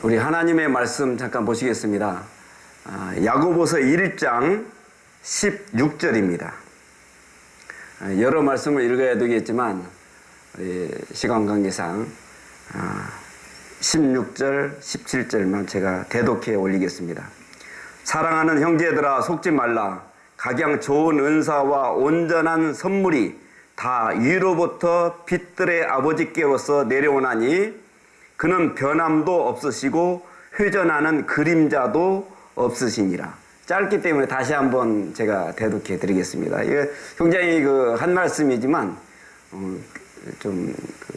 우리 하나님의 말씀 잠깐 보시겠습니다. 아, 야고보서 1장 16절입니다. 아, 여러 말씀을 읽어야 되겠지만 우리 시간 관계상 아, 16절, 17절만 제가 대독해 올리겠습니다. 사랑하는 형제들아 속지 말라. 각양 좋은 은사와 온전한 선물이 다 위로부터 빛들의 아버지께로서 내려오나니 그는 변함도 없으시고 회전하는 그림자도 없으시니라. 짧기 때문에 다시 한번 제가 대독해 드리겠습니다. 이게 굉장히 그 한 말씀이지만 어, 좀그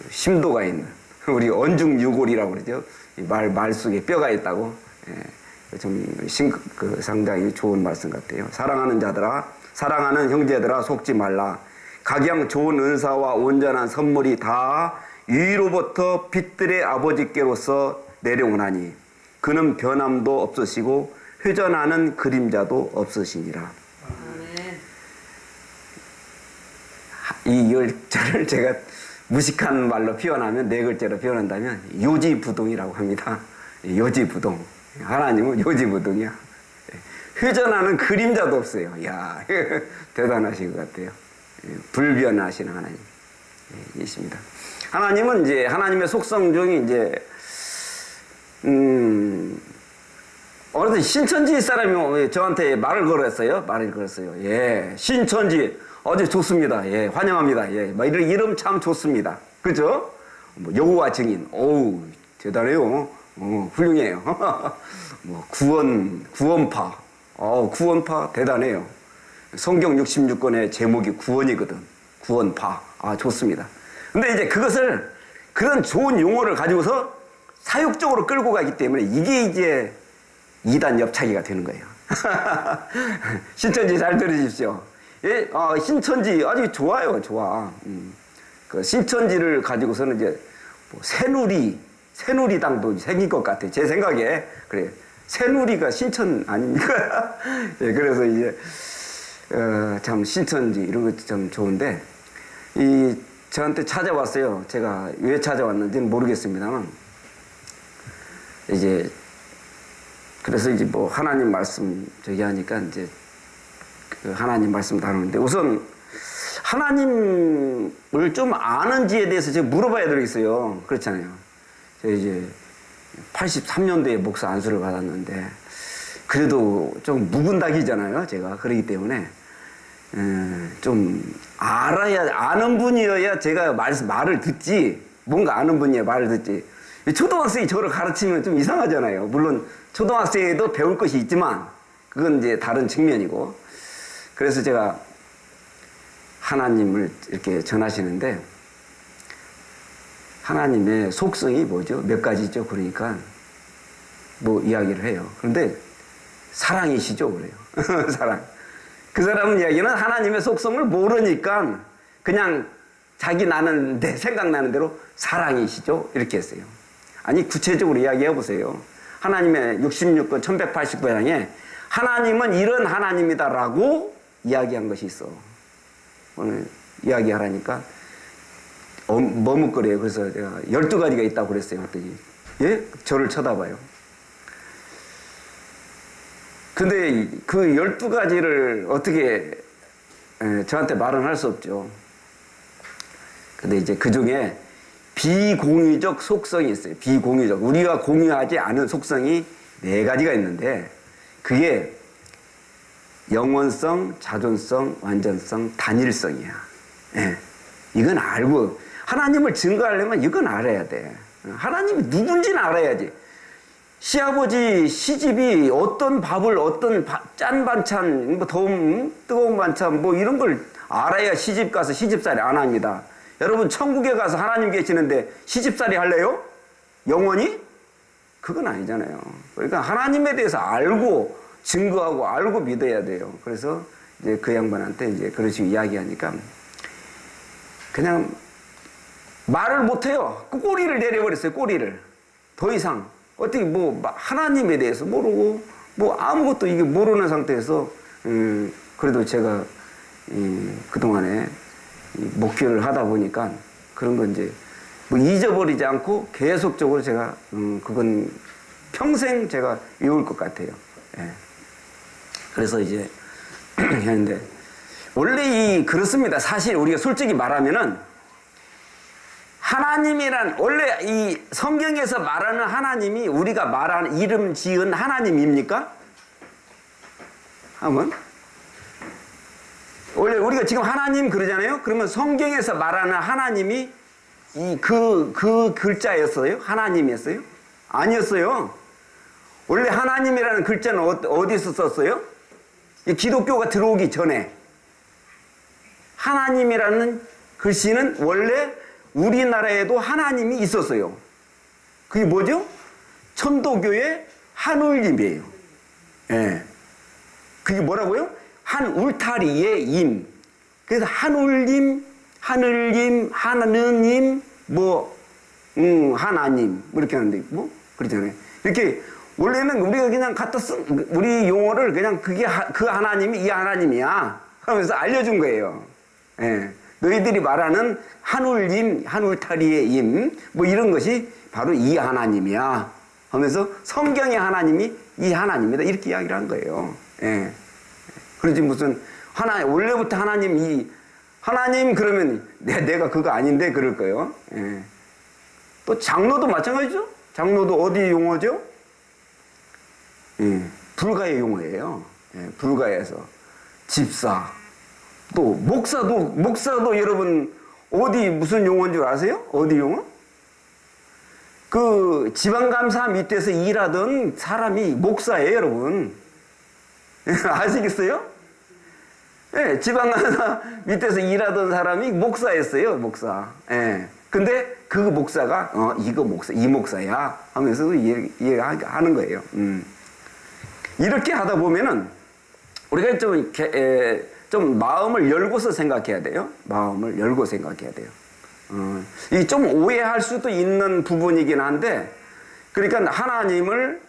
심도가 있는 우리 언중유골이라고 그러죠. 이 말, 말 속에 뼈가 있다고. 예, 좀 신, 그 상당히 좋은 말씀 같아요. 사랑하는 자들아, 사랑하는 형제들아, 속지 말라. 각양 좋은 은사와 온전한 선물이 다 위로부터 빛들의 아버지께로서 내려오나니 그는 변함도 없으시고 회전하는 그림자도 없으시니라. 이 열자를 제가 무식한 말로 표현하면 네 글자로 표현한다면 요지부동이라고 합니다. 요지부동. 하나님은 요지부동이야. 회전하는 그림자도 없어요. 야 대단하신 것 같아요. 불변하시는 하나님 이십니다. 하나님은 이제 하나님의 속성 중에 이제 음 어느덧 신천지 사람이 저한테 말을 걸었어요. 말을 걸었어요. 예, 신천지 어제 좋습니다. 예, 환영합니다. 예, 막 이런 이름 참 좋습니다. 그죠? 뭐 여호와 증인, 어우 대단해요. 어, 훌륭해요. 뭐 구원 구원파, 어 구원파 대단해요. 성경 66권의 제목이 구원이거든. 구원파, 아 좋습니다. 근데 이제 그것을 그런 좋은 용어를 가지고서 사육적으로 끌고 가기 때문에 이게 이제 이단 엽차기가 되는 거예요. 신천지 잘 들으십시오. 예, 어, 신천지 아주 좋아요, 좋아. 음. 그 신천지를 가지고서는 이제 뭐 새누리, 새누리당도 생길 것 같아. 제 생각에 그래. 새누리가 신천 아닙니까? 예, 그래서 이제 어, 참 신천지 이런 거참 좋은데 이 저한테 찾아왔어요. 제가 왜 찾아왔는지는 모르겠습니다만 이제 그래서 이제 뭐 하나님 말씀 저기 하니까 이제 그 하나님 말씀 다루는데 우선 하나님을 좀 아는지에 대해서 제가 물어봐야 되겠어요. 그렇잖아요. 제가 이제 83년도에 목사 안수를 받았는데 그래도 좀 묵은 닭이잖아요. 제가 그러기 때문에 음, 좀 알아야 아는 분이어야 제가 말, 말을 듣지 뭔가 아는 분이야 말을 듣지 초등학생이 저를 가르치면 좀 이상하잖아요. 물론 초등학생에도 배울 것이 있지만 그건 이제 다른 측면이고 그래서 제가 하나님을 이렇게 전하시는데 하나님의 속성이 뭐죠? 몇 가지죠? 그러니까 뭐 이야기를 해요. 그런데 사랑이시죠? 그래요. 사랑. 그 사람 이야기는 하나님의 속성을 모르니까 그냥 자기 나는 데 생각나는 대로 사랑이시죠? 이렇게 했어요. 아니 구체적으로 이야기해 보세요. 하나님의 66권 1189장에 하나님은 이런 하나님이다라고 이야기한 것이 있어. 오늘 이야기하라니까 어, 머뭇거려요. 그래서 제가 12가지가 있다고 그랬어요. 그랬더니 예? 저를 쳐다봐요. 근데 그 12가지를 어떻게 에, 저한테 말은 할 수 없죠. 근데 이제 그 중에 비공유적 속성이 있어요. 비공유적. 우리가 공유하지 않은 속성이 네 가지가 있는데 그게 영원성, 자존성, 완전성, 단일성이야. 예. 이건 알고 하나님을 증거하려면 이건 알아야 돼. 하나님이 누군지는 알아야지. 시아버지 시집이 어떤 밥을 어떤 바, 짠 반찬, 뭐 더운 뜨거운 반찬 뭐 이런 걸 알아야 시집 가서 시집살이 안 합니다. 여러분 천국에 가서 하나님 계시는데 시집살이 할래요? 영원히? 그건 아니잖아요. 그러니까 하나님에 대해서 알고 증거하고 알고 믿어야 돼요. 그래서 이제 그 양반한테 이제 그런 식으로 이야기하니까 그냥 말을 못해요. 그 꼬리를 내려버렸어요. 꼬리를 더 이상 어떻게 뭐 하나님에 대해서 모르고 뭐 아무것도 이게 모르는 상태에서 음 그래도 제가 그 동안에 목표를 하다 보니까 그런 건 이제 뭐 잊어버리지 않고 계속적으로 제가 음 그건 평생 제가 외울 것 같아요. 예. 그래서 이제 했는데 원래 이 그렇습니다. 사실 우리가 솔직히 말하면은 하나님이란 원래 이 성경에서 말하는 하나님이 우리가 말하는 이름 지은 하나님입니까? 한번 원래 우리가 지금 하나님 그러잖아요. 그러면 성경에서 말하는 하나님이 이그그 글자였어요? 하나님이었어요? 아니었어요. 원래 하나님이라는 글자는 어, 어디서 썼어요? 이 기독교가 들어오기 전에 하나님이라는 글씨는 원래 우리나라에도 하나님이 있었어요. 그게 뭐죠? 천도교의 한울림이에요. 예. 그게 뭐라고요? 한 울타리의 임. 그래서 한울림, 하늘님, 하느님, 뭐, 음, 하나님, 뭐 이렇게 하는데, 뭐, 그러잖아요. 이렇게, 원래는 우리가 그냥 갖다 쓴, 우리 용어를 그냥 그게, 하- 그 하나님이 이 하나님이야. 하면서 알려준 거예요. 예. 너희들이 말하는 한울님, 한울타리의 임, 뭐 이런 것이 바로 이 하나님이야. 하면서 성경의 하나님이 이 하나님이다. 이렇게 이야기를 한 거예요. 예. 그러지 무슨 하나 원래부터 하나님 이 하나님 그러면 내, 내가 그거 아닌데 그럴 거예요. 예. 또 장로도 마찬가지죠. 장로도 어디 용어죠? 예. 불가의 용어예요. 예. 불가에서 집사 또 목사도 목사도 여러분 어디 무슨 용어인 줄 아세요? 어디 용어? 그 지방감사 밑에서 일하던 사람이 목사예요, 여러분. 아시겠어요? 예, 지방감사 밑에서 일하던 사람이 목사였어요, 목사. 예. 근데 그 목사가, 어, 이거 목사, 이 목사야. 하면서도 이해, 이해하는 거예요. 음. 이렇게 하다 보면은 우리가 좀, 이렇게, 에, 좀 마음을 열고서 생각해야 돼요. 마음을 열고 생각해야 돼요. 어, 이게 좀 오해할 수도 있는 부분이긴 한데, 그러니까 하나님을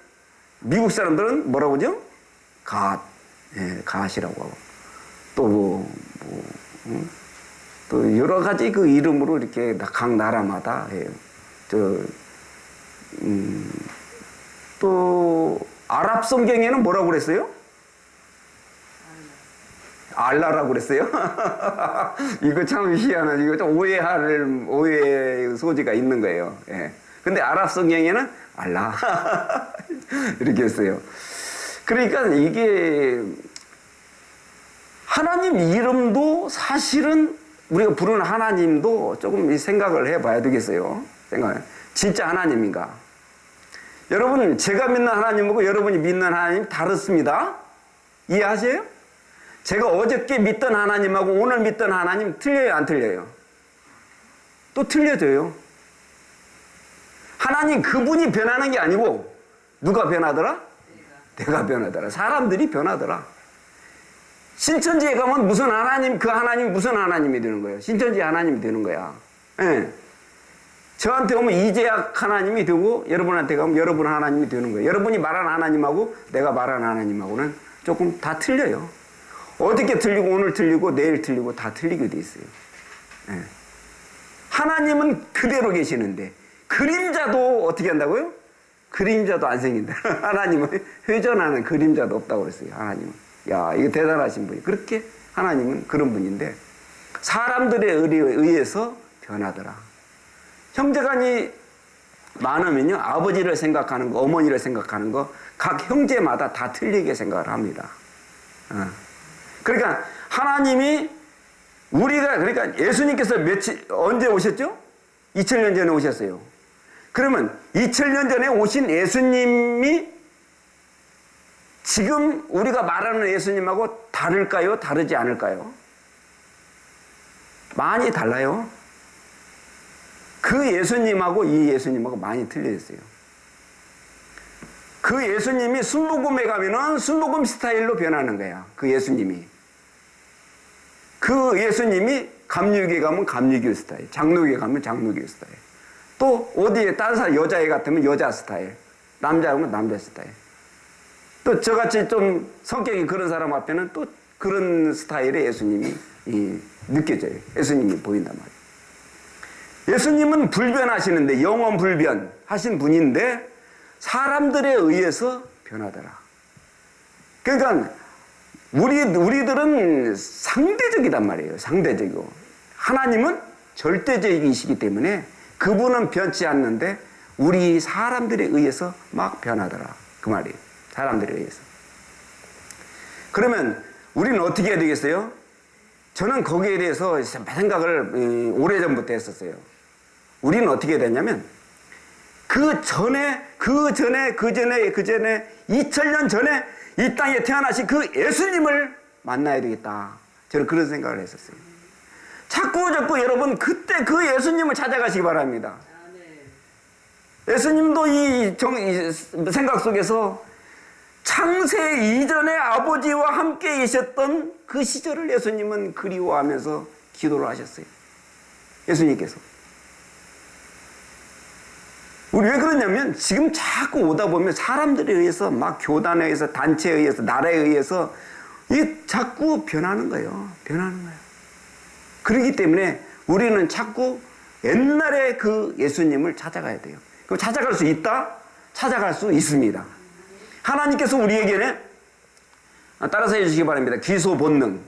미국 사람들은 뭐라고 하죠? 갓, 예, 갓이라고 하고. 또 뭐, 뭐, 음? 또 여러 가지 그 이름으로 이렇게 각 나라마다 해요. 저, 음, 또 아랍 성경에는 뭐라고 그랬어요? 알라라고 그랬어요? 이거 참 희한한, 이거 좀 오해할, 오해 소지가 있는 거예요. 예. 근데 아랍 성경에는 알라. 이렇게 했어요. 그러니까 이게 하나님 이름도 사실은 우리가 부르는 하나님도 조금 생각을 해 봐야 되겠어요. 생각. 진짜 하나님인가? 여러분, 제가 믿는 하나님하고 여러분이 믿는 하나님 다릅니다. 이해하세요? 제가 어저께 믿던 하나님하고 오늘 믿던 하나님 틀려요, 안 틀려요? 또 틀려져요. 하나님 그분이 변하는 게 아니고 누가 변하더라? 내가 변하더라. 사람들이 변하더라. 신천지에 가면 무슨 하나님, 그 하나님 무슨 하나님이 되는 거예요? 신천지 하나님이 되는 거야. 예. 저한테 오면 이재학 하나님이 되고 여러분한테 가면 여러분 하나님이 되는 거예요. 여러분이 말하는 하나님하고 내가 말하는 하나님하고는 조금 다 틀려요. 어저께 틀리고 오늘 틀리고 내일 틀리고 다 틀리게 돼 있어요. 예. 하나님은 그대로 계시는데 그림자도 어떻게 한다고요? 그림자도 안 생긴다. 하나님은 회전하는 그림자도 없다고 그랬어요. 하나님은. 야, 이거 대단하신 분이. 그렇게 하나님은 그런 분인데 사람들의 의리에 의해서 변하더라. 형제간이 많으면요, 아버지를 생각하는 거, 어머니를 생각하는 거, 각 형제마다 다 틀리게 생각을 합니다. 어. 그러니까 하나님이 우리가 그러니까 예수님께서 며칠 언제 오셨죠? 2000년 전에 오셨어요. 그러면 2000년 전에 오신 예수님이 지금 우리가 말하는 예수님하고 다를까요? 다르지 않을까요? 많이 달라요. 그 예수님하고 이 예수님하고 많이 틀려 있어요. 그 예수님이 순복음에 가면은 순복음 스타일로 변하는 거야. 그 예수님이. 그 예수님이 감리교에 가면 감리교 스타일, 장로교에 가면 장로교 스타일. 또 어디에 다른 사람 여자애 같으면 여자 스타일, 남자하면 남자 스타일. 또 저같이 좀 성격이 그런 사람 앞에는 또 그런 스타일의 예수님이 이, 느껴져요. 예수님이 보인단 말이에요. 예수님은 불변하시는데 영원 불변 하신 분인데 사람들에 의해서 변하더라. 그러니까 우리 우리들은 상대적이단 말이에요. 상대적이고 하나님은 절대적이시기 때문에 그분은 변치 않는데 우리 사람들에 의해서 막 변하더라. 그 말이에요. 사람들에 의해서. 그러면 우리는 어떻게 해야 되겠어요? 저는 거기에 대해서 생각을 오래전부터 했었어요. 우리는 어떻게 됐냐면 그 전에 그 전에 그 전에 그 전에 2000년 전에 이 땅에 태어나신 그 예수님을 만나야 되겠다. 저는 그런 생각을 했었어요. 자꾸 자꾸 여러분 그때 그 예수님을 찾아가시기 바랍니다. 예수님도 이, 정, 이 생각 속에서 창세 이전에 아버지와 함께 계셨던 그 시절을 예수님은 그리워하면서 기도를 하셨어요. 예수님께서. 우리 왜 그러냐면 지금 자꾸 오다 보면 사람들에 의해서 막 교단에 의해서 단체에 의해서 나라에 의해서 이 자꾸 변하는 거예요. 변하는 거예요. 그렇기 때문에 우리는 자꾸 옛날에 그 예수님을 찾아가야 돼요. 그 찾아갈 수 있다? 찾아갈 수 있습니다. 하나님께서 우리에게는 따라서 해주시기 바랍니다. 귀소 본능.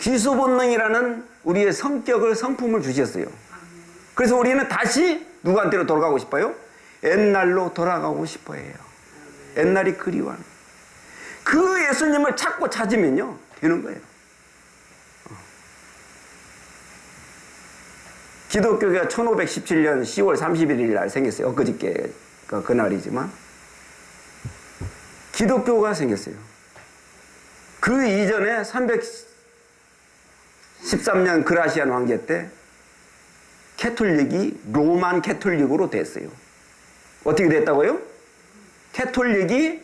귀소 본능이라는 우리의 성격을 성품을 주셨어요. 그래서 우리는 다시 누구한테로 돌아가고 싶어요? 옛날로 돌아가고 싶어해요. 옛날이 그리워하는. 그 예수님을 찾고 찾으면요 되는 거예요. 기독교가 1517년 10월 31일 날 생겼어요. 엊그저께 그 그날이지만 기독교가 생겼어요. 그 이전에 313년 그라시안 황제 때 캐톨릭이 로만 캐톨릭으로 됐어요. 어떻게 됐다고요? 캐톨릭이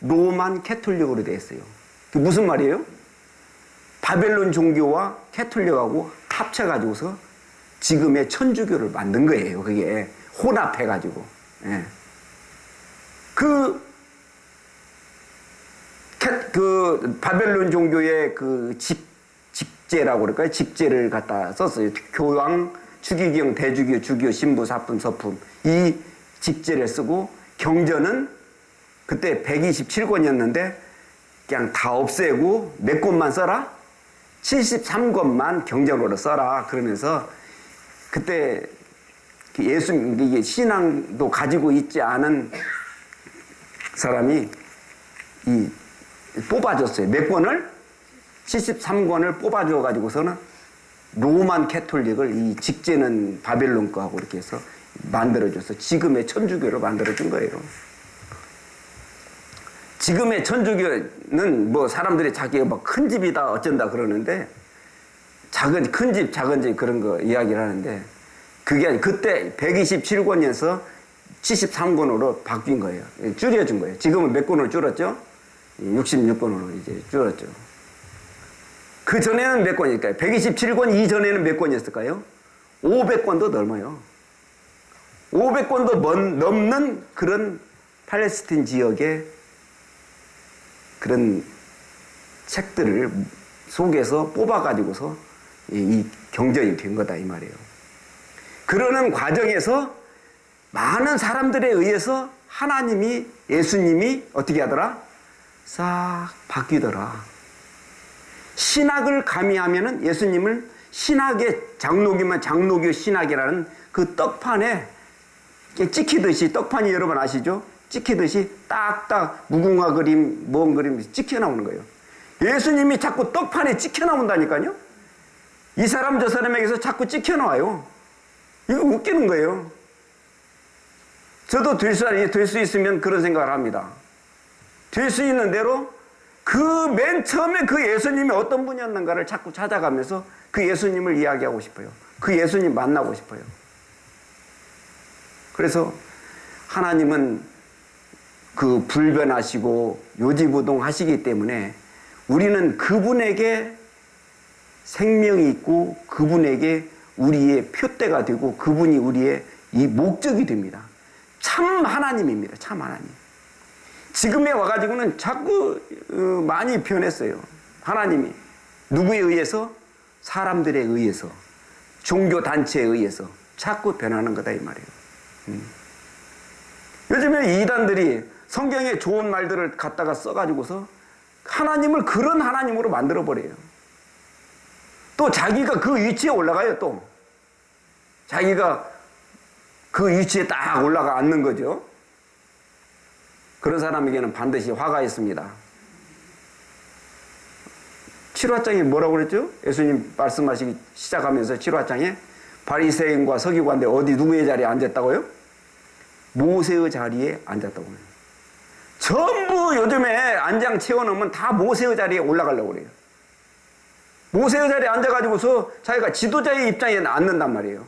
로만 캐톨릭으로 됐어요. 그 무슨 말이에요? 바벨론 종교와 캐톨릭하고 합쳐가지고서 지금의 천주교를 만든 거예요. 그게 혼합해가지고. 예. 그, 캐, 그 바벨론 종교의 그 집, 집제라고 그럴까요? 집제를 갖다 썼어요. 교황, 추기경, 대주교, 주교, 신부, 사품, 서품 이 집제를 쓰고 경전은 그때 127권이었는데 그냥 다 없애고 몇 권만 써라? 73권만 경전으로 써라. 그러면서 그때 예수 이게 신앙도 가지고 있지 않은 사람이 이 뽑아줬어요. 몇 권을? 73권을 뽑아줘 가지고서는 로만 캐톨릭을 이 직제는 바벨론 거하고 이렇게 해서 만들어줘서 지금의 천주교로 만들어준 거예요. 지금의 천주교는 뭐 사람들이 자기가 뭐큰 집이다 어쩐다 그러는데 작은 큰 집 작은 집 그런 거 이야기를 하는데 그게 아니 그때 127권에서 73권으로 바뀐 거예요. 줄여준 거예요. 지금은 몇 권으로 줄었죠? 66권으로 이제 줄었죠. 그 전에는 몇 권일까요? 127권 이전에는 몇 권이었을까요? 500권도 넘어요. 500권도 넘는 그런 팔레스틴 지역의 그런 책들을 속에서 뽑아가지고서 이 경전이 된 거다 이 말이에요. 그러는 과정에서 많은 사람들에 의해서 하나님이 예수님이 어떻게 하더라? 싹 바뀌더라. 신학을 가미하면은 예수님을 신학의 장로교면 장로교 신학이라는 그 떡판에 찍히듯이 떡판이 여러분 아시죠? 찍히듯이 딱딱 무궁화 그림, 뭔 그림 찍혀 나오는 거예요. 예수님이 자꾸 떡판에 찍혀 나온다니까요. 이 사람 저 사람에게서 자꾸 찍혀 나와요. 이거 웃기는 거예요. 저도 될 수, 될수 있으면 그런 생각을 합니다. 될 수 있는 대로 그 맨 처음에 그 예수님이 어떤 분이었는가를 자꾸 찾아가면서 그 예수님을 이야기하고 싶어요. 그 예수님 만나고 싶어요. 그래서 하나님은 그 불변하시고 요지부동 하시기 때문에 우리는 그분에게 생명이 있고 그분에게 우리의 표대가 되고 그분이 우리의 이 목적이 됩니다. 참 하나님입니다. 참 하나님. 지금에 와가지고는 자꾸 어, 많이 변했어요. 하나님이. 누구에 의해서? 사람들에 의해서. 종교 단체에 의해서. 자꾸 변하는 거다, 이 말이에요. 음. 요즘에 이단들이 성경에 좋은 말들을 갖다가 써가지고서 하나님을 그런 하나님으로 만들어 버려요. 또 자기가 그 위치에 올라가요, 또. 자기가 그 위치에 딱 올라가 앉는 거죠. 그런 사람에게는 반드시 화가 있습니다. 7화장에 뭐라고 그랬죠? 예수님 말씀하시기 시작하면서 7화장에 바리새인과 서기관들 어디 누구의 자리에 앉았다고요? 모세의 자리에 앉았다고 해요. 전부 요즘에 안장 채워놓으면 다 모세의 자리에 올라가려고 그래요. 모세의 자리에 앉아가지고서 자기가 지도자의 입장에 앉는단 말이에요.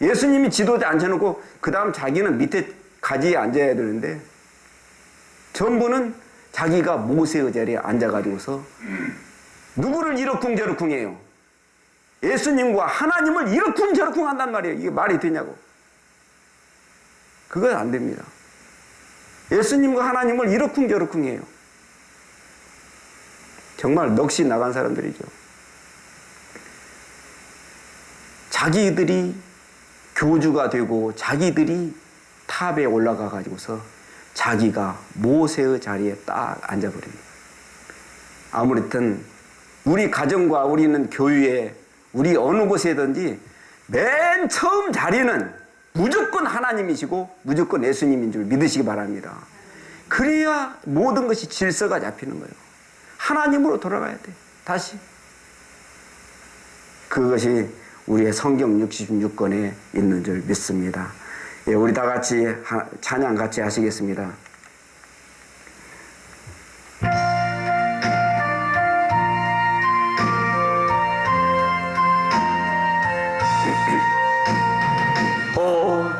예수님이 지도자 앉혀놓고 그 다음 자기는 밑에 가지에 앉아야 되는데 전부는 자기가 모세의 자리에 앉아가지고서 누구를 이러쿵저러쿵 해요. 예수님과 하나님을 이러쿵저러쿵 한단 말이에요. 이게 말이 되냐고. 그건 안 됩니다. 예수님과 하나님을 이러쿵저러쿵 해요. 정말 넋이 나간 사람들이죠. 자기들이 교주가 되고 자기들이 탑에 올라가 가지고서 자기가 모세의 자리에 딱 앉아버립니다. 아무튼 우리 가정과 우리는 교회에 우리 어느 곳에든지 맨 처음 자리는 무조건 하나님이시고 무조건 예수님인 줄 믿으시기 바랍니다. 그래야 모든 것이 질서가 잡히는 거예요. 하나님으로 돌아가야 돼. 다시. 그것이 우리의 성경 66권에 있는 줄 믿습니다. 예, 우리 다 같이 찬양 같이 하시겠습니다. 나온